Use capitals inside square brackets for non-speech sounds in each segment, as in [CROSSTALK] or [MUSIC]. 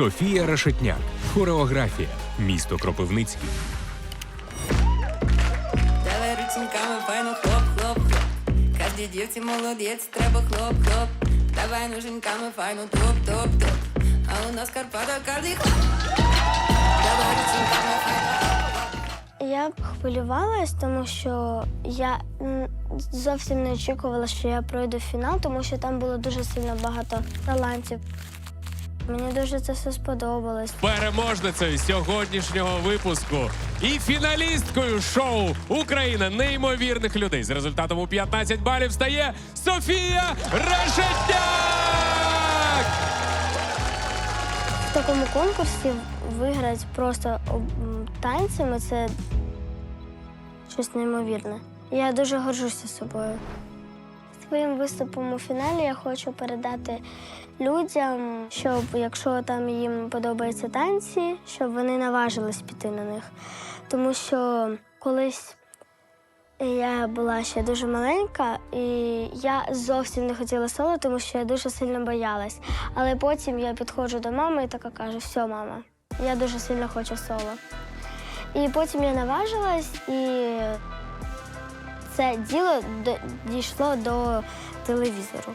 Софія Рашетняк, хореографія, місто Кропивницький. Давай рученьками файно хлоп, хлоп, хлоп. Кожній дівці молодець, треба хлоп, хлоп. Давай ноженьками файно топ, топ, топ. А у нас Карпата кожний хлоп. Давай рученьками файно Я б хвилювалась, тому що я зовсім не очікувала, що я пройду фінал, тому що там було дуже сильно багато талантів. Мені дуже це все сподобалось. переможницею сьогоднішнього випуску і фіналісткою шоу Україна неймовірних людей з результатом у 15 балів стає Софія Решетняк! В такому конкурсі виграти просто м, танцями це щось неймовірне. Я дуже горжуся собою. Своїм виступом у фіналі я хочу передати людям, щоб якщо там їм подобаються танці, щоб вони наважились піти на них. Тому що колись я була ще дуже маленька, і я зовсім не хотіла соло, тому що я дуже сильно боялась. Але потім я підходжу до мами і така кажу: все, мама, я дуже сильно хочу соло. І потім я наважилась, і це діло дійшло до телевізору.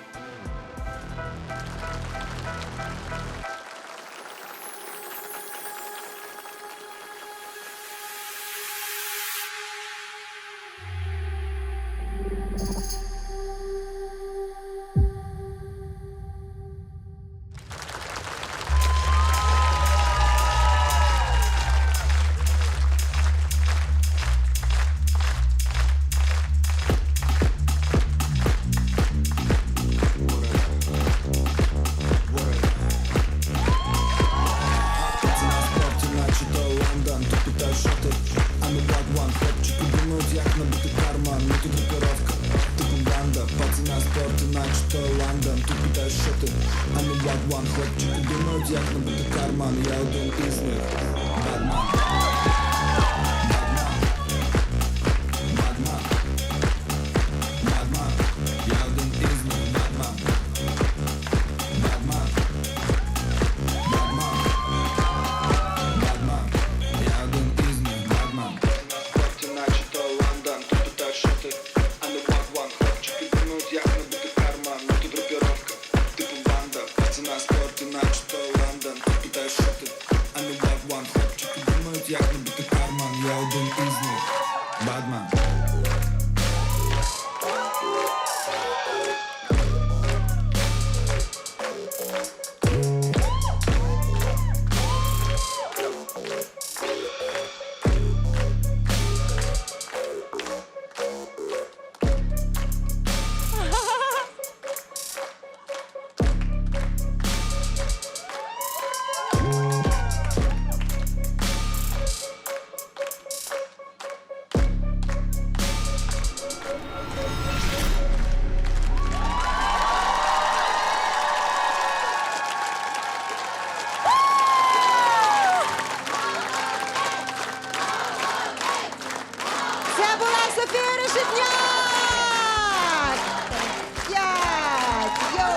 yakındı fermanı yağdım Це була Софія Решетняк! П'ять!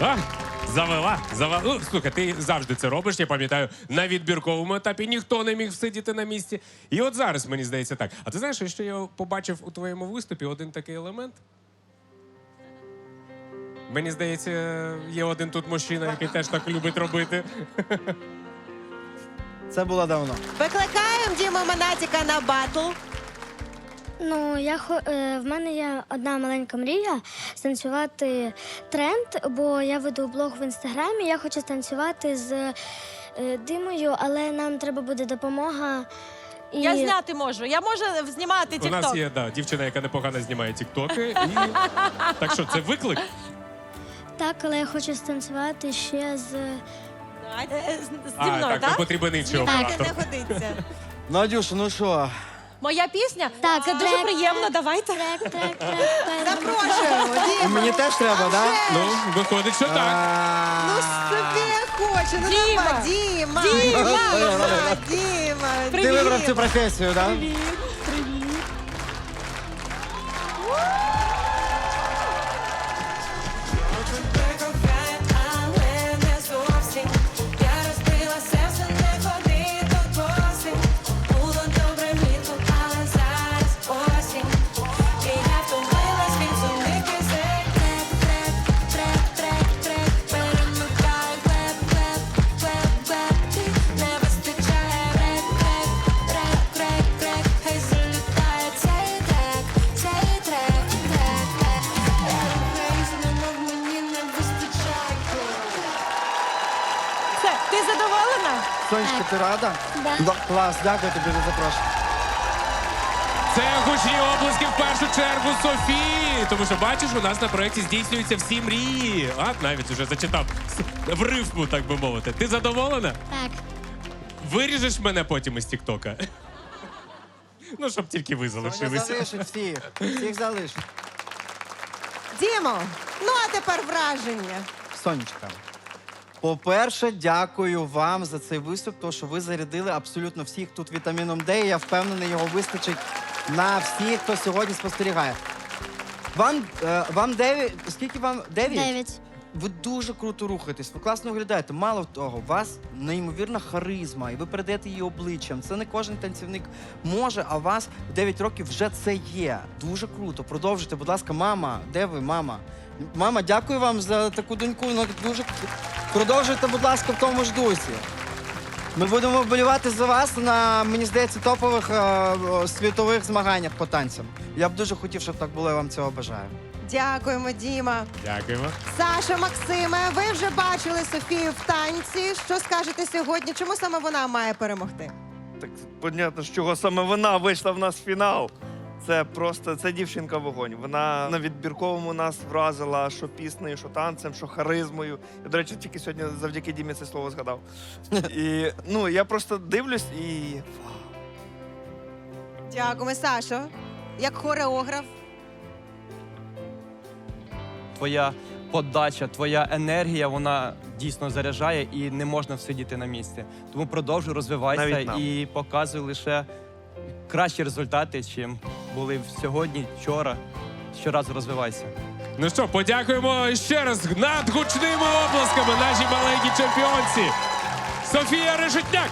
А, завела, завела. Ну, слухай, ти завжди це робиш. Я пам'ятаю, на відбірковому етапі ніхто не міг сидіти на місці. І от зараз мені здається так. А ти знаєш, що я побачив у твоєму виступі один такий елемент? Мені здається, є один тут мужчина, який теж так любить робити. Це було давно. Викликаємо Діму Монатіка на батл. Ну, я хо- е, в мене є одна маленька мрія станцювати тренд, бо я веду блог в інстаграмі. Я хочу станцювати з е, димою, але нам треба буде допомога. І... Я зняти можу. Я можу знімати У нас тікток. є да, дівчина, яка непогано знімає тіктоки. І... [LAUGHS] Так що, це виклик? Так, але я хочу станцювати ще з. Е, з- Зі А, мною, так, так? нам потрібен інший Так, оператор. не годиться. Надюш, ну що? Моя пісня? Так, Це дуже трек, приємно, давайте. Трек, трек, трек, Запрошуємо, І Діма. мені теж треба, так? Ну, виходить, що так. Ну, Софія хоче, ну Діма! Діма! Діма! Діма! Діма! Ти вибрав цю професію, так? Ти рада? Да. Клас, дякую тобі за запрошення. Це гучні оплески в першу чергу Софії. Тому що бачиш, у нас на проєкті здійснюються всі мрії. А навіть уже зачитав в рифму, так би мовити. Ти задоволена? Так. Виріжеш мене потім із Тіктока. Ну, щоб тільки ви Вони залишилися. залишать всіх. Всіх залишать. Дімо, ну а тепер враження. Сонечка. По-перше, дякую вам за цей виступ, тому що ви зарядили абсолютно всіх тут вітаміном Д. і Я впевнений, його вистачить на всіх, хто сьогодні спостерігає. Вам, е, вам дев'ять. Скільки вам? Дев'ять? Дев'ять. Ви дуже круто рухаєтесь, ви класно виглядаєте. Мало того, у вас неймовірна харизма, і ви передаєте її обличчям. Це не кожен танцівник може, а у вас в 9 років вже це є. Дуже круто. Продовжуйте, будь ласка, мама. Де ви, мама? Мама, дякую вам за таку доньку. Ну, дуже продовжуйте, будь ласка, в тому ж дусі. Ми будемо вболівати за вас на, мені здається, топових е, е, світових змаганнях по танцям. Я б дуже хотів, щоб так було, я вам цього бажаю. Дякуємо, Діма. Дякуємо. Саша, Максиме, ви вже бачили Софію в танці. Що скажете сьогодні? Чому саме вона має перемогти? Так понятно, з чого саме вона вийшла в нас в фінал. Це просто це дівчинка вогонь. Вона на відбірковому нас вразила, що піснею, що танцем, що харизмою. Я, до речі, тільки сьогодні завдяки Дімі це слово згадав. [LAUGHS] І ну я просто дивлюсь і Дякуємо, Сашо. Як хореограф. твоя подача, твоя енергія, вона дійсно заряджає і не можна всидіти на місці. Тому продовжуй розвивайся Навіть нам. і показуй лише кращі результати, чим були сьогодні, вчора. Щоразу розвивайся. Ну що, подякуємо ще раз над гучними оплесками нашій маленькій чемпіонці. Софія Решетняк.